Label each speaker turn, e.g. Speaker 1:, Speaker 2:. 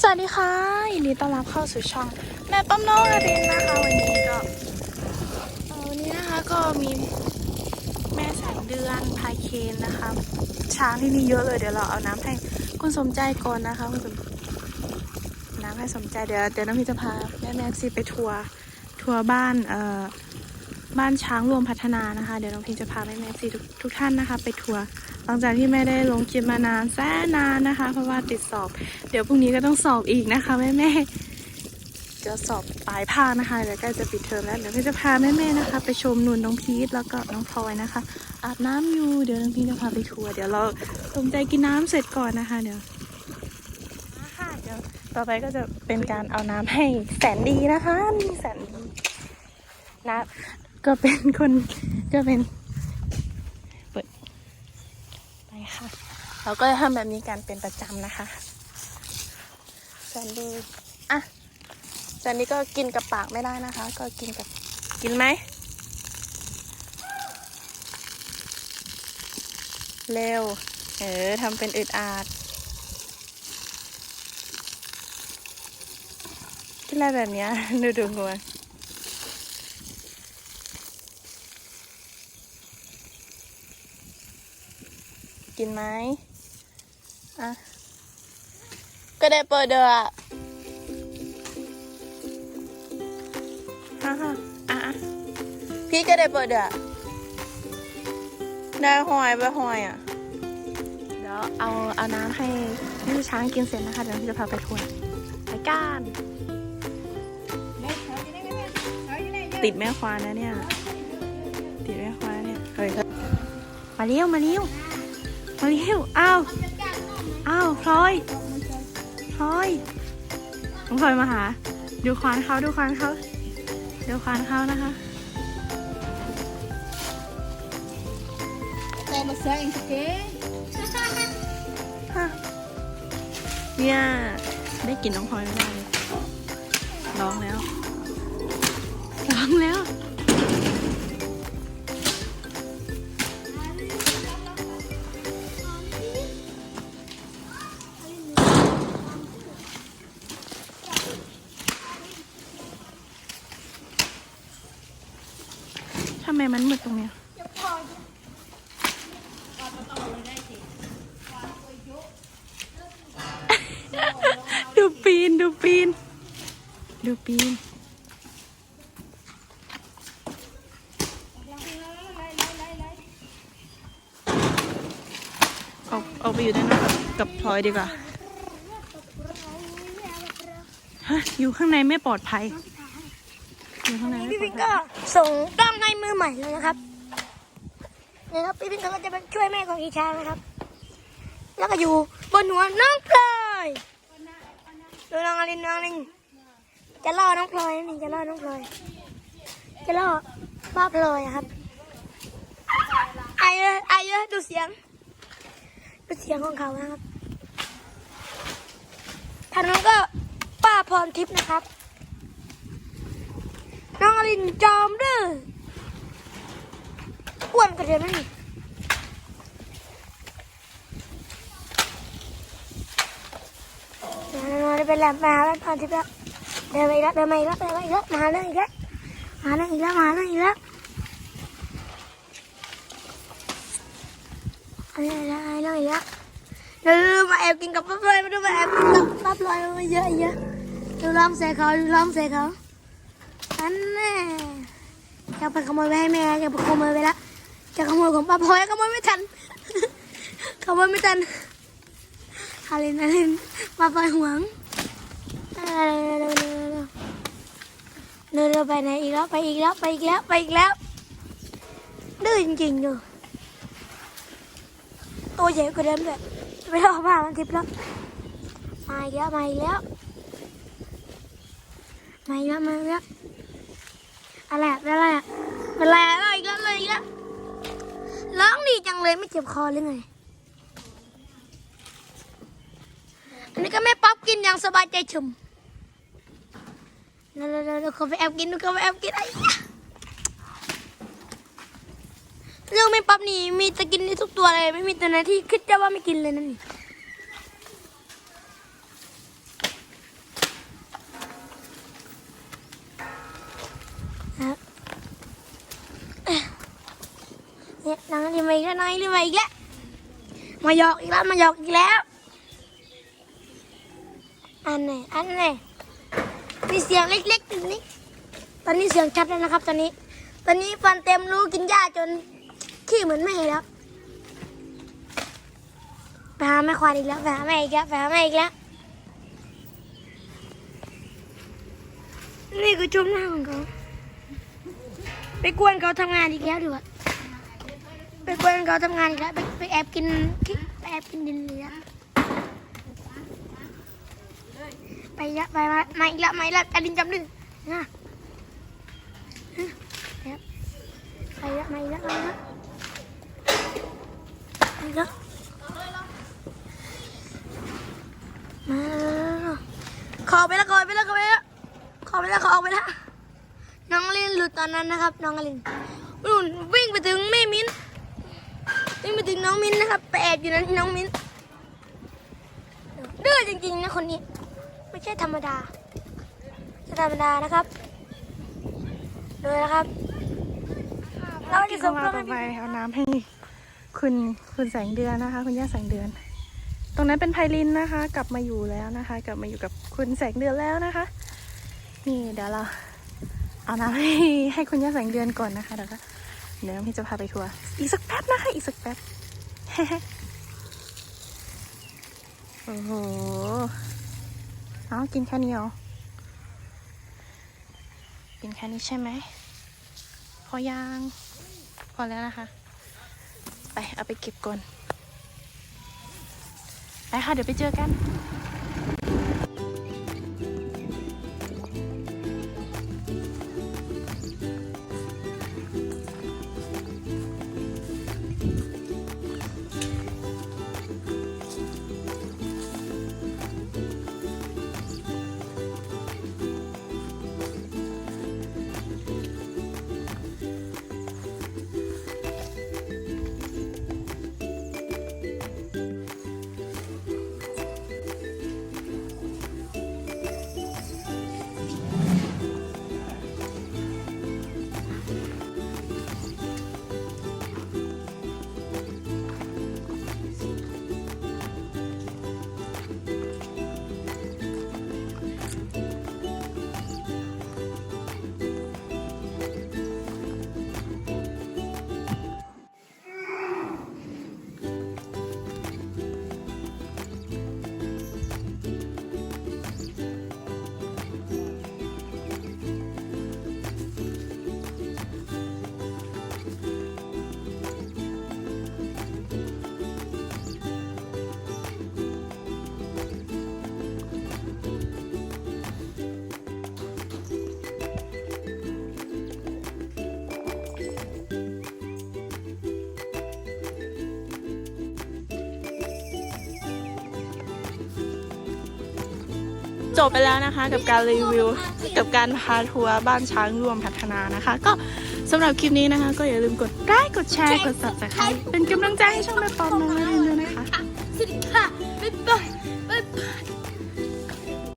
Speaker 1: สวัสดีค่ะยินดีต้อนรับเข้าสู่ช่อง แม่ป้อมน้องอรินนะคะ วันนี้ก็วันนี้นะคะก็มีแม่แสงเดือนพายเคนนะคะ ช้างที่นี่เยอะเลยเดี๋ยวเราเอาน้ำให้คุณสมใจก่อนนะคะคุณสมน้ำให้สมใจเดี๋ยวเดี๋ยวน้องพี่จะพาแม่แม็กซี่ไปทัวร์ทัวร์บ้านเอ่อบ้านช้างรวมพัฒนานะคะ เดี๋ยวน้องพี่จะพาแม่แม็กซี่ทุกทุกท่านนะคะ ไปทัวร์ ลังจากที่ไม่ได้ลงคลิปมานานแสนนานนะคะ เพราะว่าติดสอบ เดี๋ยวพรุ่งนี้ก็ต้องสอบอีกนะคะแม่แม่ๆจะสอบปลายภาคนะคะเดี๋ยวใกล้จะปิดเทอมแล้วเดี๋ยวจะพาแม่แม่ๆนะคะ ไปชมนุ่นน้องพีทแล้วก็น้องพลอยนะคะ อาบน้ำอยู่เดี๋ยวน้องพีทจะพาไปทัวร์เดี๋ยวเราสนใจกินน้ำเสร็จก่อนนะคะเดี๋ยวค่ะเดี๋ยวต่อไปก็จะเป็นการเอาน้ำให้แสนดีนะคะนี่แสนดีนะก็เป็นคนก็เป็นเปิดไปค่ะ เราก็จะทำแบบนี้กันเป็นประจำนะคะแสนดีอะแสนดีก็กินกับปากไม่ได้นะคะ ก็กินกับกินไหมเร็ว เออทำเป็นอึดอาดกินอะไรแบบเนี้ยดูดูงัว กินไหมอะ ก็ได้เปิดเด้ออะฮ่าฮ่าอะอะพี่ก็ได้เปิดเด้อได้หอยไปหอยอะ เดี๋ยวเอาเอาน้ำให้พี่ช้างกินเสร็จนะคะ เดี๋ยวพี่จะพาไปทัวร์ไปก้าน ติดแม่ควานนะเนี่ย ติดแม่ควานเนี่ย เฮ้ย มาเลี้ยวมาเลี้ยว มาเลี้ยวอ้าวอ้าวพลอยพลอยน้องพลอยมาหา ดูควานเขาดูควานเขาดูควานเขานะคะ
Speaker 2: Toma sangue, quê?
Speaker 1: ฮะเนี่ยได้กลินน้องพลอยไม่ได้ร้องแล้วร้องแล้ว ไมมันมืดตรงเนี้ยดูปีน ดูปีน ดูปีน ออกออกไปอยู่ด้านนอกกับกับพลอยดีกว่า ฮะ อยู่ข้างในไม่ปลอดภัยอยู่ ข้างในไม่
Speaker 2: พี่
Speaker 1: ปล
Speaker 2: พิ
Speaker 1: อด
Speaker 2: ง
Speaker 1: ภั
Speaker 2: ก็
Speaker 1: ย
Speaker 2: ส่งกล้องให้มือใหม่เลยนะครับนี่ครับพี่พิงก็จะเป็นช่วยแม่ของอีชานะครับ แล้วก็อยู่บนหัวน้องพลอยดูน้องอลินน้องอลินจะล่อน้องพลอยนี่จะล่อน้องพลอย จะล่อป้าพลอยอะครับไอ้เอ้ยไอ้เอ้ยดูเสียง ดูเสียงของเขานะครับทางนั้นก็ป้าพรทิพย์นะครับน้องอ ลินจอมดื้ออ้วนกว่าเดิมนั่นนี่เดี๋ยวเราไปแลบมาแล้วตอนที่แล้วเดินไปอีกแล้วเดินมาอีกแล้วเดินมาอีกแล้วมาเรื่องอีกแล้วมาเรื่องอีกแล้วมาเรื่องอีกแล้วอะไรอะไรเรื่องอีกแล้วเดี๋ยวมาแอบกินกับป้าพลอยมาดูมาแอบกินกับป้าพลอยมาเยอะเยอะดูร้องใส่เขาดูร้องใส่เขา อันแน่จะไปขโมยไปให้แม่จะไปขโมยไปละจะขโมยของป้าพลอยขโมยไม่ทันขโมยไม่ทันอาลินอาลินป้าพลอยหวงเร็วเร็วเร็วเร็วไปไหนอีกแล้วไปอีกแล้วไปอีกแล้วไปอีกแล้วดื้อจริงๆดูตัวใหญ่กว่าเดิมแบบไม่รอผ้ามันทิพย์แล้วมาอีกแล้วมาอีกแล้วมาอีกแล้วมาอีกแล้ว อะไรอะเป็นอะไรอะเป็นอะไรอะไรอีกแล้วอะไรอีกแล้วร้องดีจังเลยไม่เจ็บคอหรือไง อันนี้ก็แม่ป๊อปกินอย่างสบายใจชุ่มเร็วๆๆๆเขาไปแอบกินดูเขาไปแอบกินไอ้ยเรื่องแม่ป๊อปนี่มีจะกินในทุกตัวเลย ไม่มีตัวไหนที่คิดจะว่าไม่กินเลยนั่นนี่ อีกแล้ว นายลืมาอีกแล้ว มาหยอกอีกแล้ว มาหยอกอีกแล้ว อันไหน อันไหน มีเสียงเล็กๆตรงนี้ ตอนนี้เสียงชัดแล้วนะครับ ตอนนี้ ตอนนี้ฟันเต็มรูกินหญ้าจนขี้เหมือนแม่แล้ว ไปหาแม่ควายอีกแล้ว ไปหาแม่อีกแล้ว ไปหาแม่อีกแล้ว นี่คือชมหน้าของเขา ไปกวนเขาทำงานอีกแล้วดีกว่า ไปกวนเขาทำงานอีกแล้วไปไปแอบกินไปแอบกินดินเหลือไปละไปมามาอีกล้วมาอีกแล้วอดินจำดื้อนะนะไปละมาอีกล้วมาอีกล้วมาอีกแล้วมาแล้วขอไปล้วขอไปล้วขอไปแล้วขอไปล้วขออไปล้วน้องลินหลุดตอนนั้นนะครับ น้องลินนู่นวิ่งไปถึงแม่มิ้น วิ่งไปถึงน้องมิ้นนะครับไปแอบอยู่นั้นน้องมิ้นดื้อจริงๆนะคนนี้ ไม่ใช่ธรรมดาธรรมดานะครับดูนะครับ เราจะส่
Speaker 1: ง
Speaker 2: ต่
Speaker 1: เราอไปเอาน้ำให้คุณคุณแสงเดือนนะคะ คุณย่าแสงเดือน ตรงนั้นเป็นไพลินนะคะ กลับมาอยู่แล้วนะคะ กลับมาอยู่กับคุณแสงเดือนแล้วนะคะ นี่เดี๋ยวเราเอาน้ำให้ให้คุณย่าแสงเดือนก่อนนะคะเดี๋ยวก็ เดี๋ยวพี่จะพาไปทัวร์อีกสักแป๊บนะคะ อีกสักแป๊บโอ้โห เอากินแค่นี้เหรอ กินแค่นี้ใช่ไหม พอยัง พอแล้วนะคะ ไป เอาไปเก็บก่อน ไปค่ะ เดี๋ยวไปเจอกัน จบไปแล้วนะคะ กับการรีวิว กับการพาทัวร์บ้านช้างรวมพัฒนานะคะ ก็สำหรับคลิปนี้นะคะ ก็อย่าลืมกดไลค์กดแชร์กด subscribe เป็นกำลังใจให้ช่องแม่ปอมน้องนารินด้วยนะคะ
Speaker 2: สวัสดีค่ะบ๊ายบาย